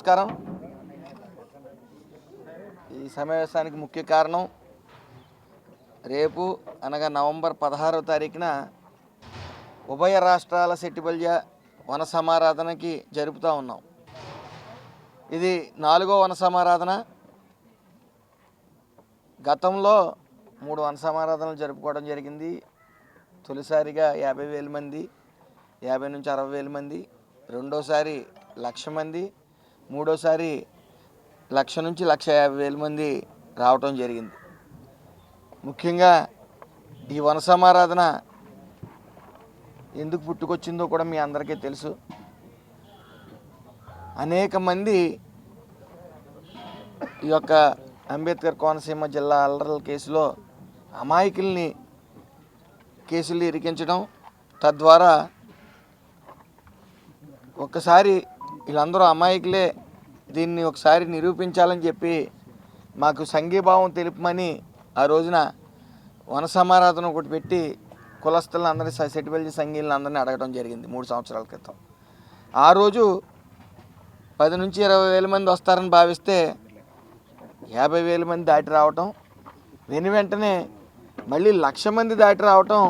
నమస్కారం. ఈ సమావేశానికి ముఖ్య కారణం రేపు అనగా నవంబర్ పదహారవ తారీఖున ఉభయ రాష్ట్రాల సెట్టిబల్య వన సమారాధనకి జరుపుతూ ఉన్నాం. ఇది నాలుగో వన సమారాధన. గతంలో మూడు వన సమారాధనలు జరుపుకోవడం జరిగింది. తొలిసారిగా యాభై వేల మంది యాభై నుంచి అరవై వేల మంది రెండోసారి లక్ష మంది మూడోసారి లక్ష నుంచి లక్ష యాభై వేల మంది రావటం జరిగింది. ముఖ్యంగా ఈ వనసమారాధన ఎందుకు పుట్టుకొచ్చిందో కూడా మీ అందరికీ తెలుసు. అనేక మంది ఈ యొక్క అంబేద్కర్ కోనసీమ జిల్లా అల్లర్ల కేసులో అమాయకుల్ని కేసులు ఇరికించడం తద్వారా ఒక్కసారి వీళ్ళందరూ అమాయకులే. దీన్ని ఒకసారి నిరూపించాలని చెప్పి మాకు సంఘీభావం తెలుపమని ఆ రోజున వనసమారాధన ఒకటి పెట్టి కులస్తులను అందరినీ సెటిబెల్జీ సంఘీలను అందరినీ అడగడం జరిగింది మూడు సంవత్సరాల క్రితం. ఆ రోజు పది నుంచి ఇరవై వేల మంది వస్తారని భావిస్తే యాభై వేల మంది దాటి రావటం వెను వెంటనే మళ్ళీ లక్ష మంది దాటి రావటం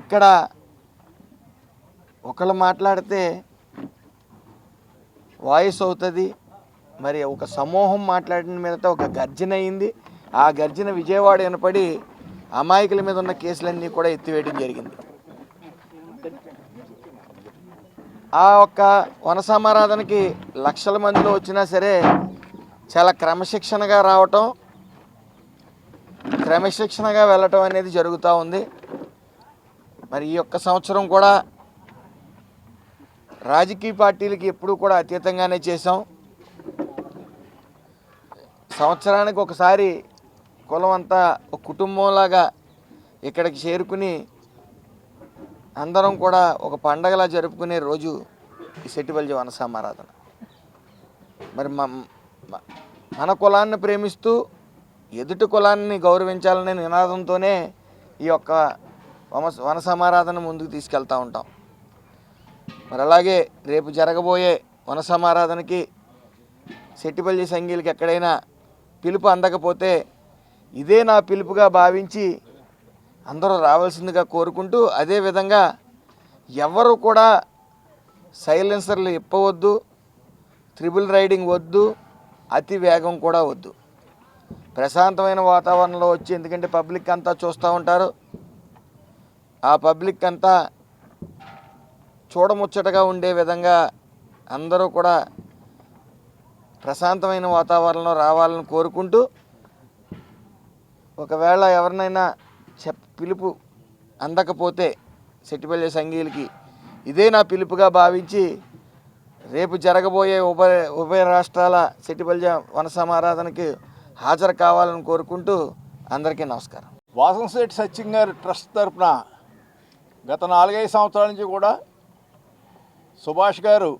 ఇక్కడ ఒకళ్ళు మాట్లాడితే వాయిస్ అవుతుంది. మరి ఒక సమూహం మాట్లాడిన మీద ఒక గర్జన అయింది. ఆ గర్జన విజయవాడ వినపడి అమాయకుల మీద ఉన్న కేసులన్నీ కూడా ఎత్తివేయడం జరిగింది. ఆ ఒక్క వనసమారాధనకి లక్షల మందిలో వచ్చినా సరే చాలా క్రమశిక్షణగా రావటం క్రమశిక్షణగా వెళ్ళటం అనేది జరుగుతూ ఉంది. మరి ఈ యొక్క సంవత్సరం కూడా రాజకీయ పార్టీలకి ఎప్పుడూ కూడా అతీతంగానే చేసాం సంవత్సరానికి ఒకసారి కులం అంతా ఒక కుటుంబంలాగా ఇక్కడికి చేరుకుని అందరం కూడా ఒక పండగలా జరుపుకునే రోజు ఈ సెట్టిబల్జి వనసామారాధన మరి మ- మన కులాన్ని ప్రేమిస్తూ ఎదుటి కులాన్ని గౌరవించాలనే నినాదంతోనే ఈ యొక్క వన వన సమారాధన ముందుకు తీసుకెళ్తూ ఉంటాం. మరి అలాగే రేపు జరగబోయే వన సమారాధనకి సెట్టిపల్లి సంఘీలకి ఎక్కడైనా పిలుపు అందకపోతే ఇదే నా పిలుపుగా భావించి అందరూ రావాల్సిందిగా కోరుకుంటూ అదేవిధంగా ఎవరు కూడా సైలెన్సర్లు ఇప్పవద్దు త్రిబుల్ రైడింగ్ వద్దు అతి వేగం కూడా వద్దు. ప్రశాంతమైన వాతావరణంలో వచ్చి ఎందుకంటే పబ్లిక్ అంతా చూస్తూ ఉంటారు. ఆ పబ్లిక్ అంతా చూడముచ్చటగా ఉండే విధంగా అందరూ కూడా ప్రశాంతమైన వాతావరణంలో రావాలని కోరుకుంటూ ఒకవేళ ఎవరినైనా చెప్ పిలుపు అందకపోతే సెట్టిపల్లి సంఘీయులకి ఇదే నా పిలుపుగా భావించి రేపు జరగబోయే ఉభయ ఉభయ రాష్ట్రాల సెట్టిపల్లి వన సమారాధనకి హాజరు కావాలని కోరుకుంటూ అందరికీ నమస్కారం. వాసంశెట్టి సత్యం గారి ట్రస్ట్ తరపున గత నాలుగైదు సంవత్సరాల నుంచి కూడా సుభాష్ గారు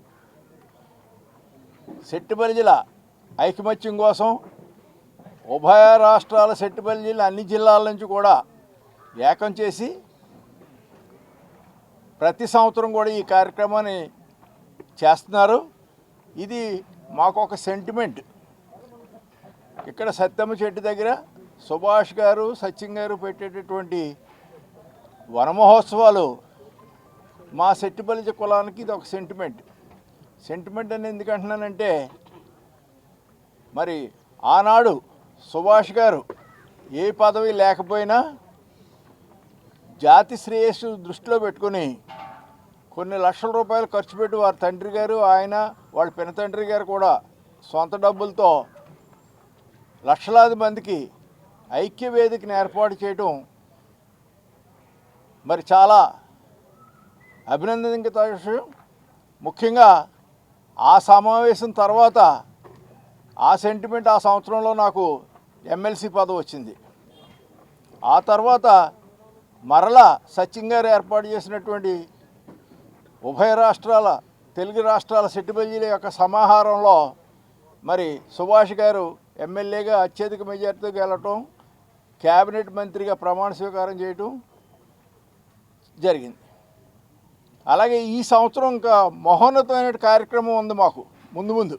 సెట్టిబల్జిల ఐకమత్యం కోసం ఉభయ రాష్ట్రాల సెట్టిబల్జీలు అన్ని జిల్లాల నుంచి కూడా ఏకం చేసి ప్రతి సంవత్సరం కూడా ఈ కార్యక్రమాన్ని చేస్తున్నారు. ఇది మాకు ఒక సెంటిమెంట్ ఇక్కడ సత్యమ్మ చెట్టు దగ్గర సుభాష్ గారు సత్యం గారు పెట్టేటటువంటి వనమహోత్సవాలు మా సెట్టిపల్లి కులానికి ఇది ఒక సెంటిమెంట్ సెంటిమెంట్ అని ఎందుకంటున్నానంటే మరి ఆనాడు సుభాష్ గారు ఏ పదవి లేకపోయినా జాతి శ్రేయస్సు దృష్టిలో పెట్టుకొని కొన్ని లక్షల రూపాయలు ఖర్చు పెట్టి వారి తండ్రి గారు ఆయన వాళ్ళ పినతండ్రి గారు కూడా సొంత డబ్బులతో లక్షలాది మందికి ఐక్య వేదికను ఏర్పాటు చేయడం మరి చాలా అభినందనీయ విషయం ముఖ్యంగా ఆ సమావేశం తర్వాత ఆ సెంటిమెంట్ ఆ సంవత్సరంలో నాకు ఎమ్మెల్సీ పదవి వచ్చింది. ఆ తర్వాత మరలా సచిన్ గారు ఏర్పాటు చేసినటువంటి ఉభయ రాష్ట్రాల తెలుగు రాష్ట్రాల సెట్టిబల్జీల యొక్క సమాహారంలో మరి సుభాష్ గారు ఎమ్మెల్యేగా అత్యధిక మెజార్టీతో గెలటం క్యాబినెట్ మంత్రిగా ప్రమాణ స్వీకారం చేయటం జరిగింది. అలాగే ఈ సంవత్సరం ఇంకా మహోన్నతమైన కార్యక్రమం ఉంది మాకు ముందు ముందు.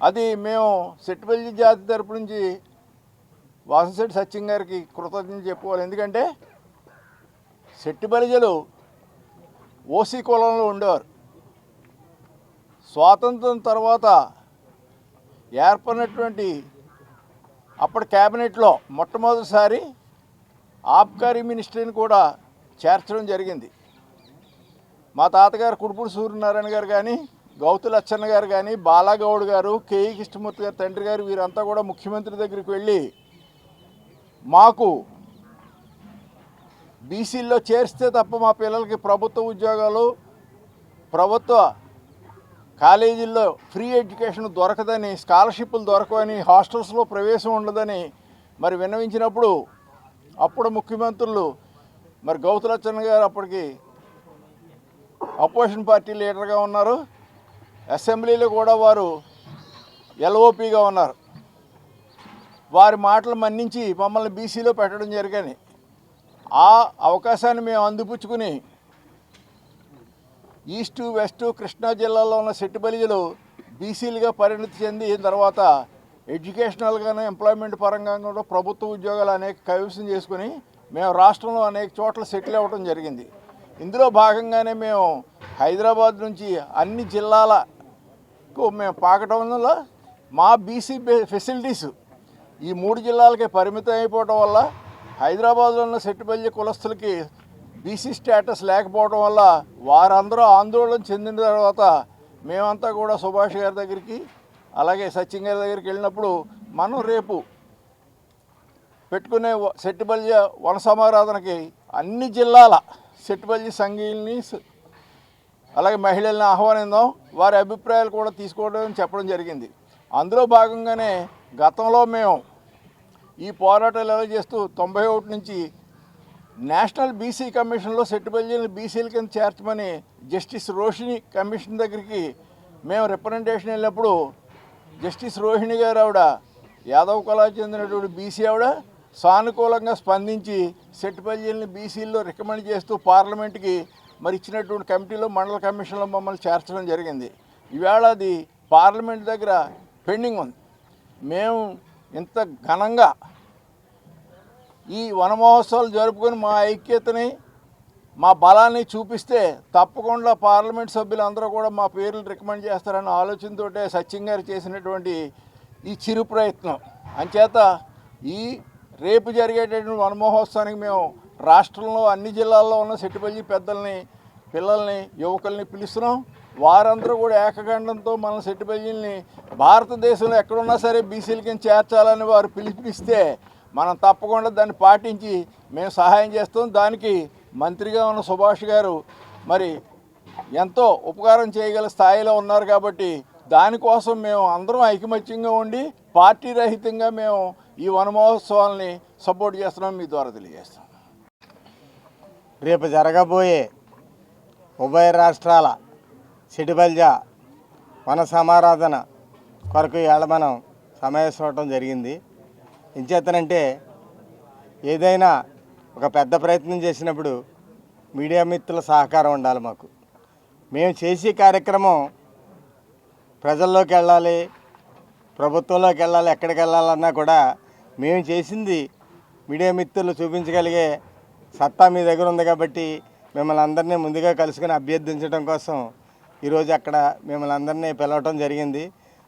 అది మేము సెట్టుపల్లి జాతి తరపు నుంచి వాసంశెట్టి సత్యం గారికి కృతజ్ఞతలు చెప్పుకోవాలి. ఎందుకంటే శెట్టి బలిజలు ఓసీ కులంలో ఉండేవారు. స్వాతంత్రం తర్వాత ఏర్పడినటువంటి అప్పటి క్యాబినెట్లో మొట్టమొదటిసారి ఆబ్కారీ మినిస్ట్రీని కూడా చేర్చడం జరిగింది. మా తాతగారు కుడుపుడు సూర్యనారాయణ గారు కానీ గౌతు లచ్చన్న గారు కానీ బాలాగౌడ్ గారు కేఈ కృష్ణమూర్తి గారు తండ్రి గారు వీరంతా కూడా ముఖ్యమంత్రి దగ్గరికి వెళ్ళి మాకు బీసీల్లో చేరిస్తే తప్ప మా పిల్లలకి ప్రభుత్వ ఉద్యోగాలు ప్రభుత్వ కాలేజీల్లో ఫ్రీ ఎడ్యుకేషన్ దొరకదని స్కాలర్షిప్లు దొరకవని హాస్టల్స్లో ప్రవేశం ఉండదని మరి విన్నవించినప్పుడు అప్పుడు ముఖ్యమంత్రులు మరి గౌతులచ్చన్న గారు అప్పటికి అపోజిషన్ పార్టీ లీడర్గా ఉన్నారు. అసెంబ్లీలో కూడా వారు ఎల్ఓపిగా ఉన్నారు. వారి మాటలు మన్నించి మమ్మల్ని బీసీలో పెట్టడం జరిగాయి ఆ అవకాశాన్ని మేము అందిపుచ్చుకుని ఈస్టు వెస్టు కృష్ణా జిల్లాలో ఉన్న సెట్టుబలిజలు బీసీలుగా పరిణతి చెంది తర్వాత ఎడ్యుకేషనల్గాను ఎంప్లాయ్మెంట్ పరంగా కూడా ప్రభుత్వ ఉద్యోగాలు అనేక కైవసం చేసుకుని మేము రాష్ట్రంలో అనేక చోట్ల సెటిల్ అవ్వడం జరిగింది. ఇందులో భాగంగానే మేము హైదరాబాద్ నుంచి అన్ని జిల్లాలకు మేము పాకటం వల్ల మా బీసీ ఫెసిలిటీస్ ఈ మూడు జిల్లాలకే పరిమితం అయిపోవటం వల్ల హైదరాబాద్లో ఉన్న సెట్టుబల్లి కులస్తులకి బీసీ స్టేటస్ లేకపోవడం వల్ల వారందరూ ఆందోళన చెందిన తర్వాత మేమంతా కూడా సుభాష్ గారి దగ్గరికి అలాగే సచిన్ గారి దగ్గరికి వెళ్ళినప్పుడు మనం రేపు పెట్టుకునే సెట్టుబల్య వన సమారాధనకి అన్ని జిల్లాల సెట్టుబల్లి సంఘీయుల్ని అలాగే మహిళల్ని ఆహ్వానిద్దాం వారి అభిప్రాయాలు కూడా తీసుకోవడం చెప్పడం జరిగింది. అందులో భాగంగానే గతంలో మేము ఈ పోరాటాలు ఎలా చేస్తూ తొంభై ఒకటి నుంచి నేషనల్ బీసీ కమిషన్లో సెట్టుబల్జీని బీసీల కింద చేర్చమని జస్టిస్ రోషిణి కమిషన్ దగ్గరికి మేము రిప్రజెంటేషన్ వెళ్ళినప్పుడు జస్టిస్ రోహిణి గారు ఆవిడ యాదవ్ కళా చెందినటువంటి బీసీ ఆవిడ సానుకూలంగా స్పందించి సెట్టుపల్లిని బీసీల్లో రికమెండ్ చేస్తూ పార్లమెంట్కి మరి ఇచ్చినటువంటి కమిటీలో మండల కమిషన్లో మమ్మల్ని చేర్చడం జరిగింది. ఈవేళ అది పార్లమెంట్ దగ్గర పెండింగ్ ఉంది. మేము ఇంత ఘనంగా ఈ వన మహోత్సవాలు జరుపుకొని మా ఐక్యతని మా బలాన్ని చూపిస్తే తప్పకుండా పార్లమెంట్ సభ్యులందరూ కూడా మా పేర్లు రికమెండ్ చేస్తారన్న ఆలోచనతోటే సత్యం గారు చేసినటువంటి ఈ చిరు ప్రయత్నం. అంచేత ఈ రేపు జరిగేటటువంటి వనమహోత్సవానికి మేము రాష్ట్రంలో అన్ని జిల్లాల్లో ఉన్న సెట్టిపల్లి పెద్దల్ని పిల్లల్ని యువకుల్ని పిలుస్తున్నాం. వారందరూ కూడా ఏకగండంతో మన సెట్టుపల్లిని భారతదేశంలో ఎక్కడున్నా సరే బీసీలకి చేర్చాలని వారు పిలిపిస్తే మనం తప్పకుండా దాన్ని పాటించి మేము సహాయం చేస్తాం. దానికి మంత్రిగా ఉన్న సుభాష్ గారు మరి ఎంతో ఉపకారం చేయగల స్థాయిలో ఉన్నారు కాబట్టి దానికోసం మేము అందరం ఐకమత్యంగా ఉండి పార్టీ రహితంగా మేము ఈ వనమహోత్సవాల్ని సపోర్ట్ చేస్తున్నాం మీ ద్వారా తెలియజేస్తాం రేపు జరగబోయే ఉభయ రాష్ట్రాల సిటిబల్జ వన సమారాధన కొరకు ఇవాళ మనం సమావేశం జరిగింది. ఇంచేతనంటే ఏదైనా ఒక పెద్ద ప్రయత్నం చేసినప్పుడు మీడియా మిత్రుల సహకారం ఉండాలి మాకు. మేము చేసే కార్యక్రమం ప్రజల్లోకి వెళ్ళాలి ప్రభుత్వంలోకి వెళ్ళాలి ఎక్కడికి వెళ్ళాలన్నా కూడా మేము చేసింది మీడియా మిత్రులు చూపించగలిగే సత్తా మీ దగ్గర ఉంది కాబట్టి మిమ్మల్ని అందరినీ ముందుగా కలుసుకొని అభ్యర్థించడం కోసం ఈరోజు అక్కడ మిమ్మల్ని అందరినీ పిలవటం జరిగింది.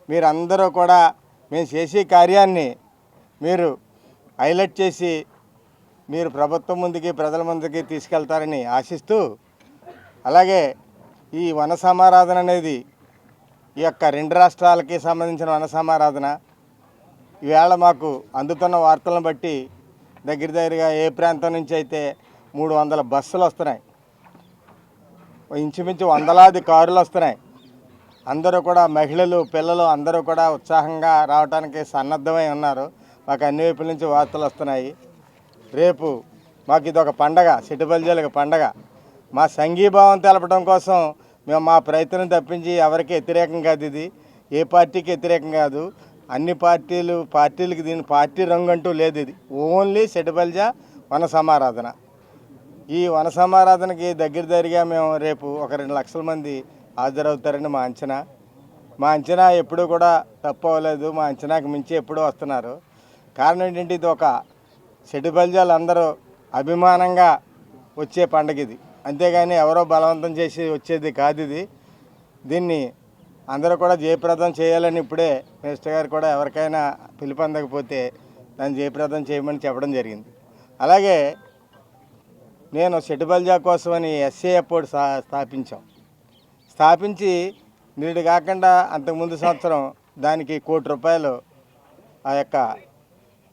మీరందరూ కూడా మేము చేసే కార్యాన్ని మీరు హైలైట్ చేసి మీరు ప్రభుత్వం ముందుకి ప్రజల ముందుకి తీసుకెళ్తారని ఆశిస్తూ అలాగే ఈ వన సమారాధన అనేది ఈ యొక్క రెండు రాష్ట్రాలకి సంబంధించిన వన సమారాధన ఈవేళ మాకు అందుతున్న వార్తలను బట్టి దగ్గర దగ్గరగా ఏ ప్రాంతం నుంచి అయితే మూడు వందల బస్సులు వస్తున్నాయి. ఇంచుమించు వందలాది కారులు వస్తున్నాయి. అందరూ కూడా మహిళలు పిల్లలు అందరూ కూడా ఉత్సాహంగా రావడానికి సన్నద్ధమై ఉన్నారు. మాకు అన్ని వైపుల నుంచి వార్తలు వస్తున్నాయి. రేపు మాకు ఇది ఒక పండగ సిటిబల్జీలకు పండగ. మా సంఘీభావం తెలపడం కోసం మేము మా ప్రయత్నం తప్పించి ఎవరికి వ్యతిరేకం కాదు ఇది ఏ పార్టీకి వ్యతిరేకం కాదు. అన్ని పార్టీలు పార్టీలకి దీని పార్టీ రంగు అంటూ లేదు ఇది. ఓన్లీ సెటిబల్జా వన సమారాధన ఈ వన సమారాధనకి దగ్గర దగ్గరగా మేము రేపు ఒక రెండు లక్షల మంది హాజరవుతారని మా అంచనా. మా అంచనా ఎప్పుడూ కూడా తప్పు అవ్వలేదు. మా అంచనాకు మించి ఎప్పుడూ వస్తున్నారు. కారణం ఏంటంటే ఇది ఒక సెటిబల్జాలు అందరూ అభిమానంగా వచ్చే పండగ ఇది అంతేగాని ఎవరో బలవంతం చేసి వచ్చేది కాదు ఇది. దీన్ని అందరూ కూడా జయప్రదం చేయాలని ఇప్పుడే మినిస్టర్ గారు కూడా ఎవరికైనా పిలుపొందకపోతే దాన్ని జయప్రదం చేయమని చెప్పడం జరిగింది. అలాగే నేను సెటిబల్జా కోసమని ఎస్ఏఎఫ్ బోర్డు స్థా స్థాపించాం. స్థాపించి నేడు కాకుండా అంతకుముందు సంవత్సరం దానికి కోటి రూపాయలు ఆ యొక్క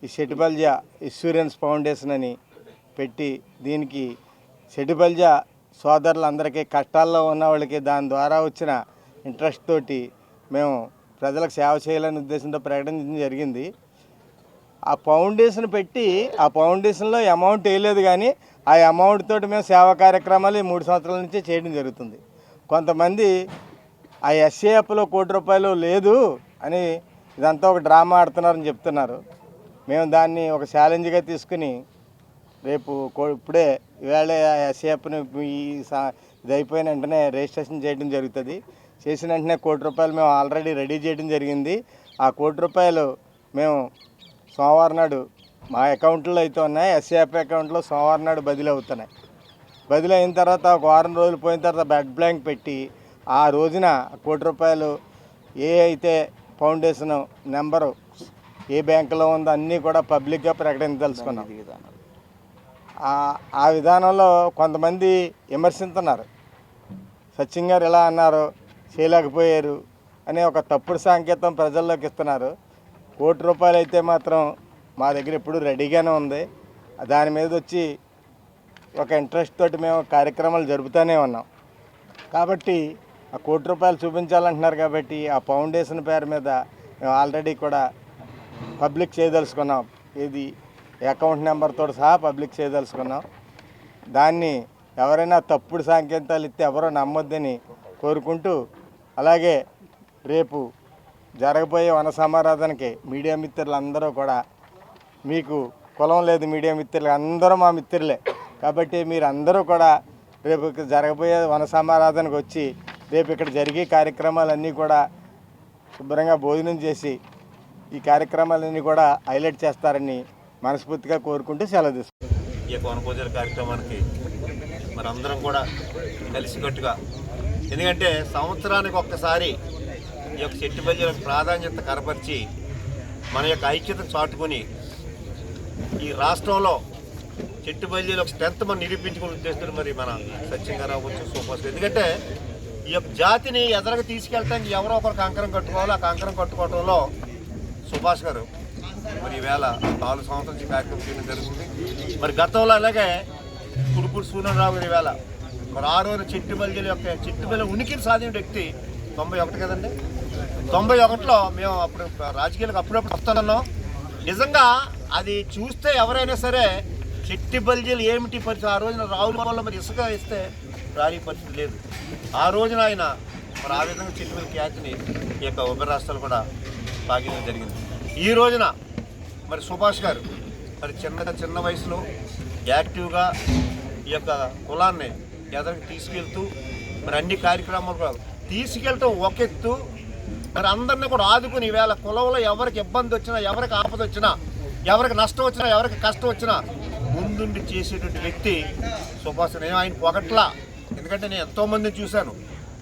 ఈ సెటిబల్జా ఇన్సూరెన్స్ ఫౌండేషన్ అని పెట్టి దీనికి సెటిబల్జా సోదరులందరికీ కష్టాల్లో ఉన్న వాళ్ళకి దాని ద్వారా వచ్చిన ఇంట్రెస్ట్ తోటి మేము ప్రజలకు సేవ చేయాలనే ఉద్దేశంతో ప్రకటించడం జరిగింది. ఆ ఫౌండేషన్ పెట్టి ఆ ఫౌండేషన్లో అమౌంట్ వేయలేదు కానీ ఆ అమౌంట్ తోటి మేము సేవా కార్యక్రమాలు ఈ మూడు సంవత్సరాల నుంచి చేయడం జరుగుతుంది. కొంతమంది ఆ ఎస్ఏఎఫ్లో కోటి రూపాయలు లేదు అని ఇదంతా ఒక డ్రామా ఆడుతున్నారని చెప్తున్నారు. మేము దాన్ని ఒక ఛాలెంజ్గా తీసుకుని రేపు ఇప్పుడే ఈవేళ ఎస్ఏఎఫ్ని ఈ సా- ఇది అయిపోయిన వెంటనే రిజిస్ట్రేషన్ చేయడం జరుగుతుంది. చేసిన వెంటనే కోటి రూపాయలు మేము ఆల్రెడీ రెడీ చేయడం జరిగింది. ఆ కోటి రూపాయలు మేము సోమవారం నాడు మా అకౌంట్లో అయితే ఉన్నాయి. ఎస్ఏఎఫ్ అకౌంట్లో సోమవారం నాడు బదిలీ అవుతున్నాయి బదిలీ అయిన తర్వాత ఒక వారం రోజులు పోయిన తర్వాత బెడ్ బ్లాంక్ పెట్టి ఆ రోజున కోటి రూపాయలు ఏ అయితే ఫౌండేషన్ నెంబరు ఏ బ్యాంకులో ఉందో అన్నీ కూడా పబ్లిక్గా ప్రకటించదలుచుకున్నాం. ఆ- ఆ విధానంలో కొంతమంది విమర్శిస్తున్నారు సచిన్ గారు ఎలా అన్నారు? చేయలేకపోయారు అనే ఒక తప్పుడు సంకేతం ప్రజల్లోకి ఇస్తున్నారు. కోటి రూపాయలు అయితే మాత్రం మా దగ్గర ఇప్పుడు రెడీగానే ఉంది. దాని మీద వచ్చి ఒక ఇంట్రెస్ట్ తోటి మేము కార్యక్రమాలు జరుపుతూనే ఉన్నాం. కాబట్టి ఆ కోటి రూపాయలు చూపించాలంటున్నారు కాబట్టి ఆ ఫౌండేషన్ పేరు మీద మేము ఆల్రెడీ కూడా పబ్లిక్ చేయదలుచుకున్నాం. ఇది అకౌంట్ నెంబర్తో సహా పబ్లిక్ చేయదలుచుకున్నాం. దాన్ని ఎవరైనా తప్పుడు సంకేతాలు ఇస్తే ఎవరో నమ్మొద్దని కోరుకుంటూ అలాగే రేపు జరగబోయే వన సమారాధనకి మీడియా మిత్రులందరూ కూడా మీకు కులం లేదు మీడియా మిత్రులు అందరూ మా మిత్రులే. కాబట్టి మీరు అందరూ కూడా రేపు జరగబోయే వన సమారాధనకు వచ్చి రేపు ఇక్కడ జరిగే కార్యక్రమాలన్నీ కూడా శుభ్రంగా భోజనం చేసి ఈ కార్యక్రమాలన్నీ కూడా హైలైట్ చేస్తారని మనస్ఫూర్తిగా కోరుకుంటూ సెలవు తీసుకుంటాం ఈ యొక్క వనభోజన కార్యక్రమానికి మరి కూడా కలిసికట్టుగా ఎందుకంటే సంవత్సరానికి ఒక్కసారి ఈ యొక్క చెట్టు బల్లీలకు ప్రాధాన్యత కనపరిచి మన యొక్క ఐక్యతను చాటుకొని ఈ రాష్ట్రంలో చెట్టు బల్లీలో స్ట్రెంత్ మనం నిరూపించుకుని ఉద్దేశంతో మరి మన సత్యంగారావు వచ్చి సూపర్ ఎందుకంటే ఈ యొక్క జాతిని ఎదరకు తీసుకెళ్తానికి ఎవరో ఒకరు కంకరం కట్టుకోవాలో. ఆ కంకరం కట్టుకోవడంలో సుభాష్ గారు మరి ఈవేళ నాలుగు సంవత్సరాల నుంచి కార్యక్రమం చేయడం జరుగుతుంది. మరి గతంలో అలాగే కుడుకుడు సూర్యరావు గారు ఈవేళ మరి ఆ రోజు చిట్టుబల్లి యొక్క చిట్టుబల్లి ఉనికిని సాధించిన వ్యక్తి తొంభై ఒకటి కదండి? తొంభై ఒకటిలో మేము అప్పుడు రాజకీయాలకు అప్పుడప్పుడు వస్తున్నాం. నిజంగా అది చూస్తే ఎవరైనా సరే చెట్టి బల్జీలు ఏమిటి పరిస్థితి? ఆ రోజున రాహుల్ వల్ల మరి ఇసుక ఇస్తే రాని పరిస్థితి లేదు. ఆ రోజున ఆయన మరి ఆ విధంగా చెట్టుబల్లి ఖ్యాతిని ఈ యొక్క ఉభయ రాష్ట్రాలు కూడా సాగించడం జరిగింది. ఈ రోజున మరి సుభాష్ గారు మరి చిన్న చిన్న వయసులో యాక్టివ్గా ఈ యొక్క కులాన్ని ఎదరికి తీసుకెళ్తూ మరి అన్ని కార్యక్రమాలు కూడా తీసుకెళ్తాం ఒక ఎత్తు మరి అందరినీ కూడా ఆదుకుని ఈవేళ కులంలో ఎవరికి ఇబ్బంది వచ్చినా ఎవరికి ఆపద వచ్చినా ఎవరికి నష్టం వచ్చినా ఎవరికి కష్టం వచ్చినా ముందుండి చేసేటువంటి వ్యక్తి సుభాష్ నేను ఆయన పొగట్లా. ఎందుకంటే నేను ఎంతోమందిని చూశాను.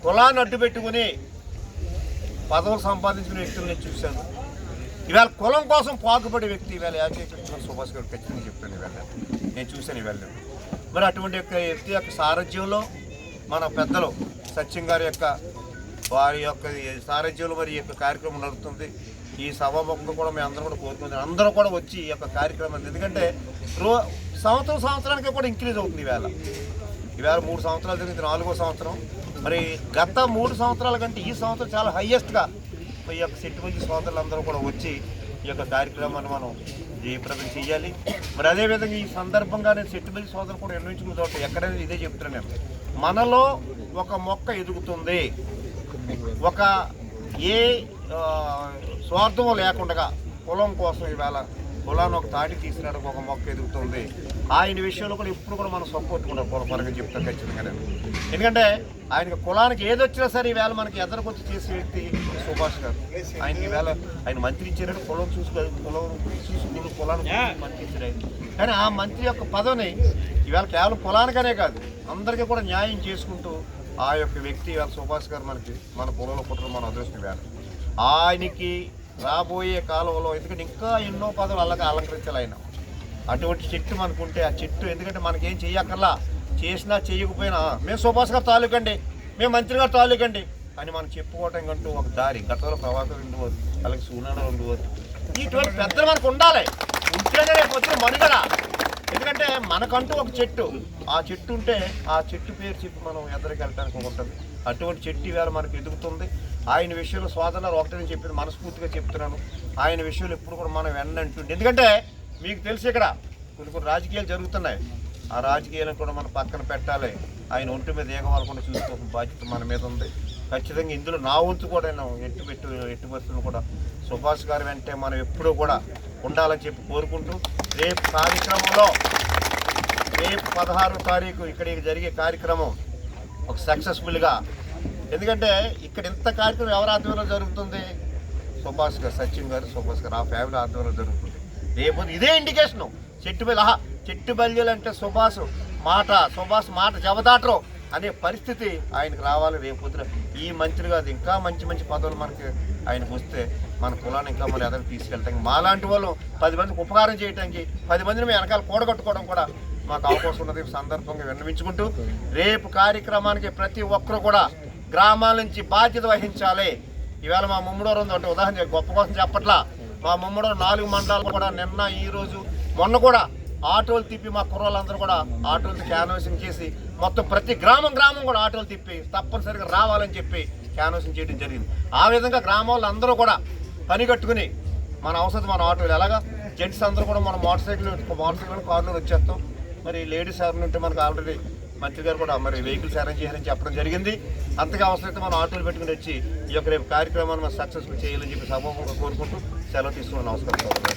కులాన్ని అడ్డు పెట్టుకుని పదవులు సంపాదించిన వ్యక్తులు నేను చూశాను. ఇవాళ కులం కోసం పాకుపడే వ్యక్తి ఇవాళ యాచకృష్ణ సుభాష్ గారు ఖచ్చితంగా చెప్తాను ఇవాళ నేను చూశాను ఇవాళ నేను. మరి అటువంటి యొక్క వ్యక్తి యొక్క సారథ్యంలో మన పెద్దలు సత్యం గారి యొక్క వారి యొక్క సారథ్యంలో మరి ఈ యొక్క కార్యక్రమం నడుస్తుంది ఈ సభాముఖంగా కూడా మేము అందరం కూడా కోరుకుంటున్నాం అందరూ కూడా వచ్చి ఈ యొక్క కార్యక్రమం ఎందుకంటే రో సంవత్సరం సంవత్సరానికి కూడా ఇంక్రీజ్ అవుతుంది ఈవేళ. ఈవేళ మూడు సంవత్సరాలు జరిగింది నాలుగో సంవత్సరం. మరి గత మూడు సంవత్సరాల కంటే ఈ సంవత్సరం చాలా హయ్యెస్ట్గా ఈ యొక్క సెట్టుమంది సోదరులందరూ కూడా వచ్చి ఈ యొక్క కార్యక్రమాన్ని మనం జయప్రదం చేయాలి. మరి అదేవిధంగా ఈ సందర్భంగానే నేను సోదరు సోదరులు కూడా నిర్ణయించుకున్న చోట ఎక్కడైనా ఇదే చెప్తున్నాను నేను. మనలో ఒక మొక్క ఎదుగుతుంది. ఒక ఏ స్వార్థం లేకుండా కులం కోసం ఈవేళ కులాన్ని ఒక తాటి తీసుకురావడానికి ఒక మొక్క ఎదుగుతుంది. ఆయన విషయంలో కూడా ఇప్పుడు కూడా మనం సపోర్ట్ కూడా పొరపరగా చెప్తాం ఖచ్చితంగా. ఎందుకంటే ఆయనకి కులానికి ఏది వచ్చినా సరే ఈవేళ మనకి ఎదరకొచ్చి చేసే వ్యక్తి సుభాష్ గారు. ఆయనకి ఈవేళ ఆయన మంత్రి ఇచ్చారంటే కులం చూసుకో కులం చూసుకుని కులానికి మంత్రి ఇచ్చారు ఆయన. కానీ ఆ మంత్రి యొక్క పదవిని ఈవేళ కేవలం కులానికనే కాదు అందరికీ కూడా న్యాయం చేసుకుంటూ ఆ యొక్క వ్యక్తి ఇవాళ సుభాష్ గారు మనకి మన పొలంలో పుట్టడం మన అదృష్టం వేళ. ఆయనకి రాబోయే కాలంలో ఎందుకంటే ఇంకా ఎన్నో పదవులు అలాగే అలంకరించాలి ఆయన. అటువంటి చెట్టు మనకుంటే ఆ చెట్టు ఎందుకంటే మనకేం చెయ్యక్కర్లా. చేసినా చేయకపోయినా మేము సుభాష్ గారు తాలూకండి. మేము మంత్రి గారు తాలూకండి. అని మనం చెప్పుకోవటం అంటూ ఒక దారి. గతంలో ప్రభాకర్ ఉండవద్దు అలాగే సూనాడు ఉండవద్దు. ఇటువంటి పెద్దలు మనకు ఉండాలి. ఉంటేనే రేపు వచ్చిన మనుగడ. ఎందుకంటే మనకంటూ ఒక చెట్టు. ఆ చెట్టు ఉంటే ఆ చెట్టు పేరు చెప్పి మనం ఎద్దరికి వెళ్ళడానికి ఉంటుంది. అటువంటి చెట్టు వేళ మనకు ఎదుగుతుంది. ఆయన విషయంలో స్వాతంత్రం ఒకటని చెప్పింది మనస్ఫూర్తిగా చెప్తున్నాను. ఆయన విషయంలో ఎప్పుడు కూడా మనం వెన్నంటుంది ఎందుకంటే మీకు తెలుసు ఇక్కడ కొన్ని కొన్ని రాజకీయాలు జరుగుతున్నాయి. ఆ రాజకీయాలను కూడా మనం పక్కన పెట్టాలి. ఆయన ఒంటి మీద ఏగవాలకుండా చూసుకోవాల్సిన బాధ్యత మన మీద ఉంది. ఖచ్చితంగా ఇందులో నా వంతు కూడా నేను ఎట్టు పెట్టు ఎట్టు పరిస్థితులు కూడా సుభాష్ గారు వెంటే మనం ఎప్పుడూ కూడా ఉండాలని చెప్పి కోరుకుంటూ రేపు కార్యక్రమంలో రేపు పదహారో తారీఖు ఇక్కడ జరిగే కార్యక్రమం ఒక సక్సెస్ఫుల్గా ఎందుకంటే ఇక్కడ ఇంత కార్యక్రమం ఎవరి ఆధ్వర్యంలో జరుగుతుంది? సుభాష్ గారు సచిన్ గారు సుభాష్ గారు ఆ ఫ్యామిలీ ఆధ్వర్యంలో జరుగుతుంది. రేపు ఇదే ఇండికేషను చెట్టు బెల్ ఆహా చెట్టు బల్యలు అంటే సుభాష్ మాట సుభాష్ మాట జవదాటరు అనే పరిస్థితి ఆయనకు రావాలి రేపు పొద్దున. ఈ మంత్రి కాదు ఇంకా మంచి మంచి పదవులు మనకి ఆయనకు వస్తే మన కులాన్ని ఇంకా మన ఎదరికి తీసుకెళ్తాం. మాలాంటి వాళ్ళు పది మందికి ఉపకారం చేయడానికి పది మందిని మేము వెనకాల కూడగట్టుకోవడం కూడా మాకు అవకాశం ఉన్నది. సందర్భంగా విన్నవించుకుంటూ రేపు కార్యక్రమానికి ప్రతి ఒక్కరు కూడా గ్రామాల నుంచి బాధ్యత వహించాలి. ఈవేళ మా ముమ్మడోరు ఉంది అంటే ఉదాహరణ గొప్ప కోసం చెప్పట్లా. మా ముమ్మడ నాలుగు మండలాలు కూడా నిన్న ఈ రోజు మొన్న కూడా ఆటోలు తిప్పి మా కుర్రాళ్ళందరూ కూడా ఆటోలు క్యాన్వాసింగ్ చేసి మొత్తం ప్రతి గ్రామం గ్రామం కూడా ఆటోలు తిప్పి తప్పనిసరిగా రావాలని చెప్పి క్యాన్వాసింగ్ చేయడం జరిగింది. ఆ విధంగా గ్రామాల్లో అందరూ కూడా పని కట్టుకుని మన అవసరం మన ఆటోలు ఎలాగా? జెంట్స్ అందరూ కూడా మన మోటార్ సైకిల్ మోటార్ సైకిల్ కార్లో వచ్చేస్తాం. మరి లేడీస్ ఎవరిని ఉంటే మనకు ఆల్రెడీ మంత్రి గారు కూడా మరి వెహికల్స్ అరేంజ్ చేయాలని చెప్పడం జరిగింది. అంతగా అవసరమైతే మనం ఆటోలు పెట్టుకుని వచ్చి ఈ యొక్క రేపు కార్యక్రమాన్ని మనం సక్సెస్ఫుల్ చేయాలని చెప్పి సమూహంగా కోరుకుంటూ సెలవు తీసుకుని నమస్కారం.